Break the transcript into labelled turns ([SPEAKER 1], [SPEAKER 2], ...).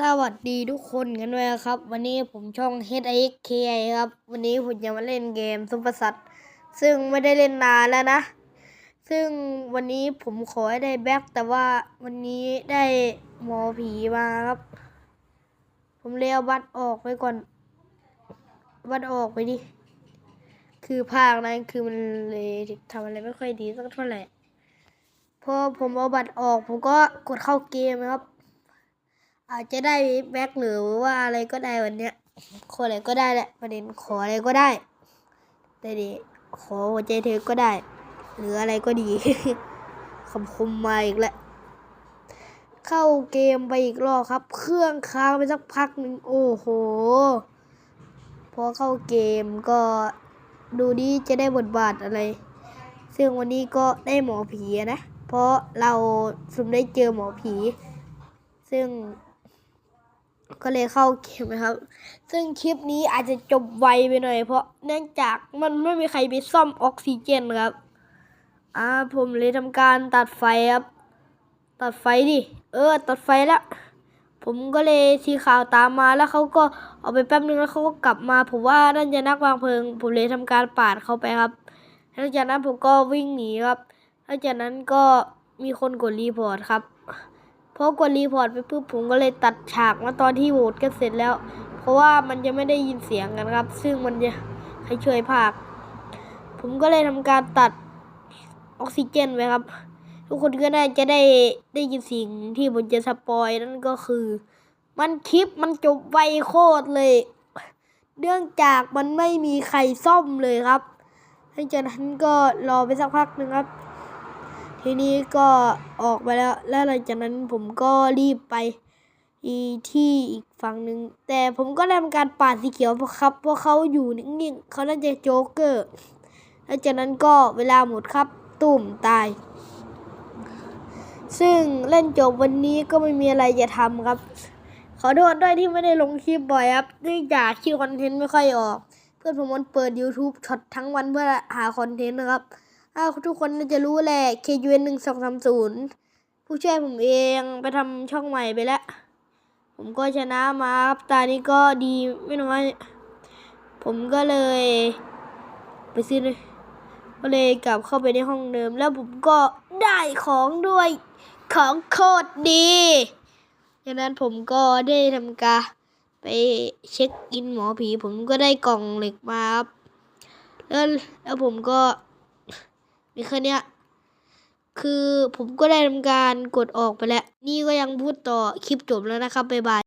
[SPEAKER 1] สวัสดีทุกคนกันด้วยครับ วันนี้ผมช่อง HXKI ครับ วันนี้ผมจะมาเล่นเกมซุปเปอร์ซัตซึ่งไม่ได้เล่นนานแล้วนะ ซึ่งวันนี้ผมขอให้ได้แบ็คแต่ว่าวันนี้ได้หมอผีมาครับ ผมเลยเอาบัตรออกไปก่อน บัตรออกไปดิ คือภาคนั้นคือมันเลยทำอะไรไม่ค่อยดีสักเท่าไหร่พอผมเอาบัตรออกผมก็กดเข้าเกมนะครับ อาจจะได้แบ็คหรือว่าอะไรก็ได้วันเนี้ยขออะไรก็ได้แหละประเด็นขออะไรก็ได้แต่ดีขอหัวใจเธอก็ได้ หรืออะไรก็ดีคำคมมาอีกแล้วเข้าเกมไปอีกรอบครับ เครื่องค้างไปสักพักหนึ่งโอ้โหพอเข้าเกมก็ดูดิจะได้บทบาทอะไร ซึ่งวันนี้ก็ได้หมอผีนะ เพราะเราสุ่มได้เจอหมอผี ซึ่ง ก็เลยเข้าเกมนะครับ ซึ่งคลิปนี้อาจจะจบไวไปหน่อย เพราะเนื่องจากมันไม่มีใครไปซ่อมออกซิเจนครับ อ่าผมเลยทำการตัดไฟครับ ตัดไฟดิ เออ ตัดไฟแล้ว ผมก็เลยทีข่าวตามมาแล้วเขาก็เอาไปแป๊บนึงแล้วเขาก็กลับมา ผมว่านั่นจะนักวางเพลิง ผมเลยทำการปาดเขาไปครับ หลังจากนั้นผมก็วิ่งหนีครับหลังจากนั้นก็มีคนกดรีพอร์ตครับ พอกดรีพอร์ตไปปุ๊บผมก็เลยตัดฉากมาตอนที่โหวตกันเสร็จแล้ว เพราะว่ามันจะไม่ได้ยินเสียงกันครับ ซึ่งมันจะให้ช่วยภาค ผมก็เลยทำการตัดออกซิเจนไว้ครับ ทุกคนก็น่าจะได้ได้ยินสิ่งที่ผมจะสปอยนั่นก็คือ มันคลิปมันจบไวโคตรเลย เนื่องจากมันไม่มีใครซ่อมเลยครับหลังจากนั้นก็รอไปสักพักหนึ่งครับ ทีนี้ก็ออกไปแล้ว แล้วหลังจากนั้นผมก็รีบไปอีที่อีกฝั่งหนึ่งแต่ผมก็ได้ทำการปาดสีเขียวเพราะครับเพราะเขาอยู่นิ่งๆเขาน่าจะโจ๊กเกอร์หลังจากนั้นก็เวลาหมดครับตุ่มตาย ซึ่งเล่นจบวันนี้ก็ไม่มีอะไรจะทำครับ ขอโทษด้วยที่ไม่ได้ลงคลิปบ่อยครับเนื่องจากคิวคอนเทนต์ไม่ค่อยออก เพื่อนผมมันเปิด YouTube ช็อตทั้งวันเพื่อหาคอนเทนต์นะครับ ถ้าทุกคนน่าจะรู้แหละ KUN หนึ่งสองสามศูนย์ผู้ช่วยผมเองไปทำช่องใหม่ไปแล้ว ผมก็ชนะมาครับ ตานี้ก็ดีไม่น้อยผมก็เลย ไปซื้อเลยก็เลยกลับเข้าไปในห้องเดิม แล้วผมก็ได้ของด้วยของโคตรดีดังนั้นผมก็ได้ทำการไปเช็คอินหมอผี ผมก็ได้กล่องเหล็กมาครับแล้วแล้วผมก็ มีแค่เนี้ยคือผมก็ได้ทำการกดออกไปแล้ว นี่ก็ยังพูดต่อคลิปจบแล้วนะครับบ๊ายบาย